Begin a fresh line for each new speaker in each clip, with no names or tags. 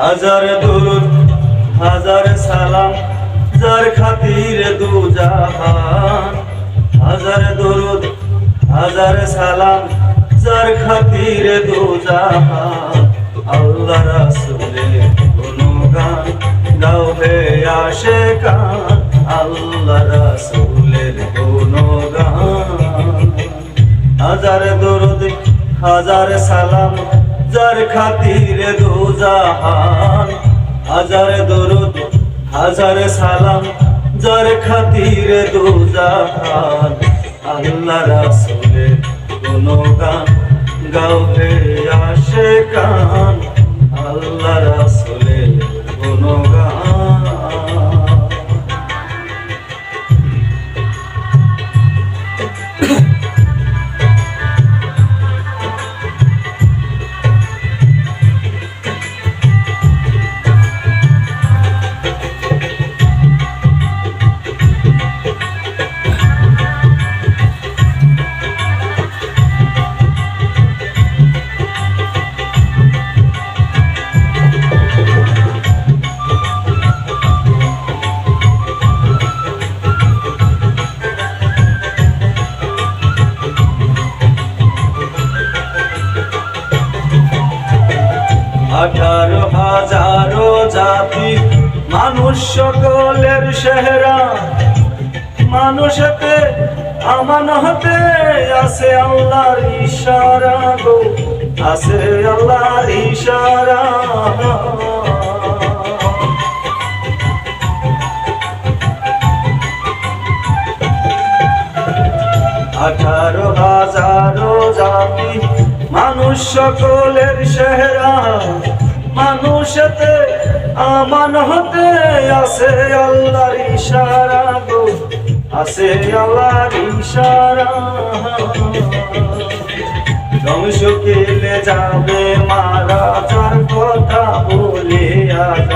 হাজার দুরুদ, হাজার সালাম, যার খাতির দু জাহান। হাজার দুরুদ, হাজার সালাম, যার খাতির দু জাহান। আল্লাহ রাসূলের গুণগান গাও হে আশে কান আল্লাহ রাসূলের গুণগান। হাজার দরুদ, হাজার সালাম যার খাতিরে দুজাহান, হাজার দরুদ, হাজার সালাম, যার খাতিরে দুজাহান, আল্লাহ রাসূলের গুণগান গাও হে আশে কান আল্লাহ রাসূলের আঠারো হাজারো জাতি, মানুষ সকলের সেহরা। মানুষেতে আমান হতে আছে আল্লাহর ইশারা গো, আছে আল্লাহর ইশারা। আঠারো হাজারো জাতি, মানুষ সকলের সেহরা। মানুষেতে আমান হতে আছে আল্লাহর ইশারা গো। আছে আল্লাহর ইশারা। ধ্বংস কেলে যাবে মারা যার কথা বলে যাও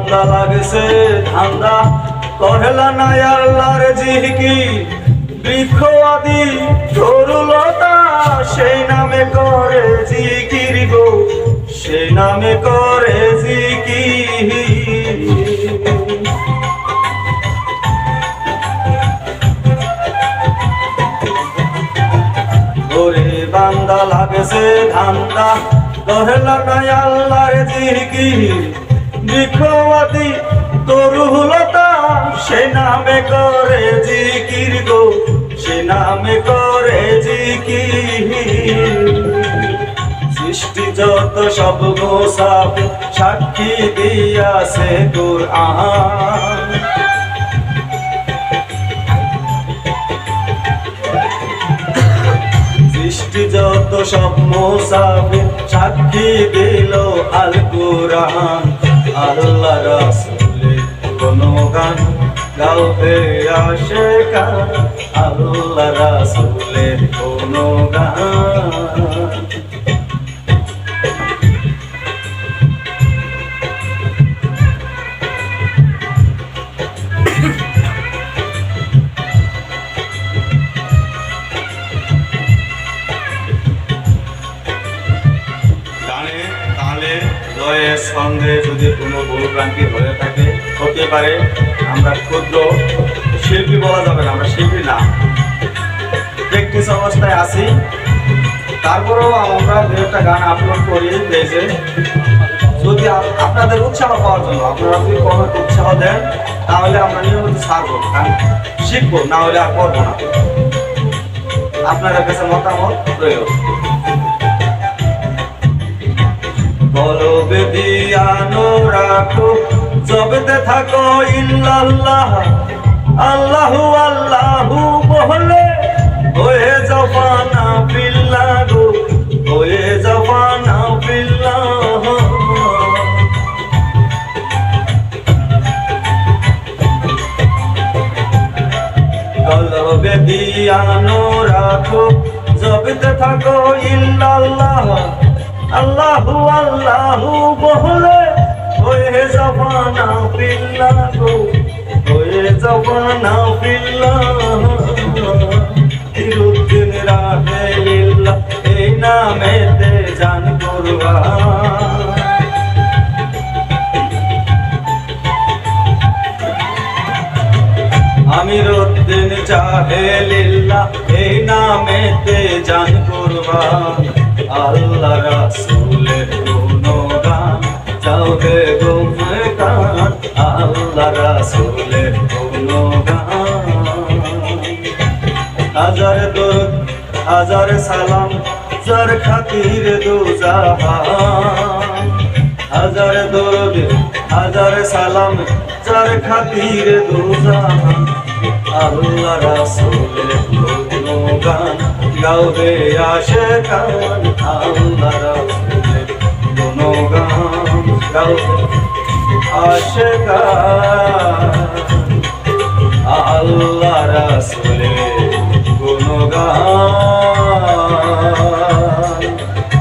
বান্দা লাগছে ধান্দা কহেলা না আল্লাহর জিহকি বৃক্ষ আদি তরুলতা সেই নামে করে জিকির গো সেই নামে করে জিকির। ওরে বান্দা লাগছে ধান্দা, কহেলা নাই আল্লাহর জিকি বৃক্ষবাদী তরুলতা সে নামে করে জিকির গো, সে নামে করে জিকির। সৃষ্টি যত সব গোসাব সাক্ষী দিয়াছে কোরআন। সৃষ্টি যত সব মোসাফির সাক্ষী দিল আল কোরআন। আল্লাহ রাসুলে কোনো গান গাও হে আসে কান আল্লাহ রাসূলের কোনো গানে লয়ে ছন্দে যদি কোনো ভুলভ্রান্তি হয়ে থাকে, হতে পারে, আমরা ক্ষুদ্র শিল্পী বলা যাবে না, আমরা শিল্পী না। প্র্যাকটিস অবস্থায় আছি। তারপরেও আমরা দু একটা গান আপলোড করি পেজে। যদি আপনাদের উৎসাহ পাওয়ার জন্য, আপনারা যদি কমেন্ট উৎসাহ দেন, তাহলে আমরা নিয়মিত ছাড়বো, গান শিখব, না হলে আর করব না। আপনাদের কাছে মতামত রইল রাখো জবেতে থাকো ইল্লাল্লাহ। আল্লাহু আল্লাহু বহলে, হয়ে জবানা বিল্লাহ গো হয়ে জবানা বিল্লাহ কলবে দিয়ানো রাখো জবিতে থাকো ইল্লাল্লাহ। আল্লাহু আল্লাহু বহলে হয়ে জবানা বিল্লাহ গো হয়ে জবানা বিল্লাহ। তিরুদ্দিন রাহে লিল্লাহ এই নামেতে জান করবা আমির উদ্দিন জাহেলিল্লাহ এই নামেতে জান করবা আল্লাহ রাসূলের যাবে গুমে গান আল্লাহ রাসূলের গুণগান। হাজার দরুদ, হাজার সালাম, যার খাতির দু জাহান হাজার দরুদ, হাজার সালাম, যার খাতির দু জাহান আল্লাহ রাসূলের গুণগান, গাওবে আশে গান আল্লাহ রাসূলের গুণগান গাওবে আশে গান আল্লাহ রাসূলের গুণগান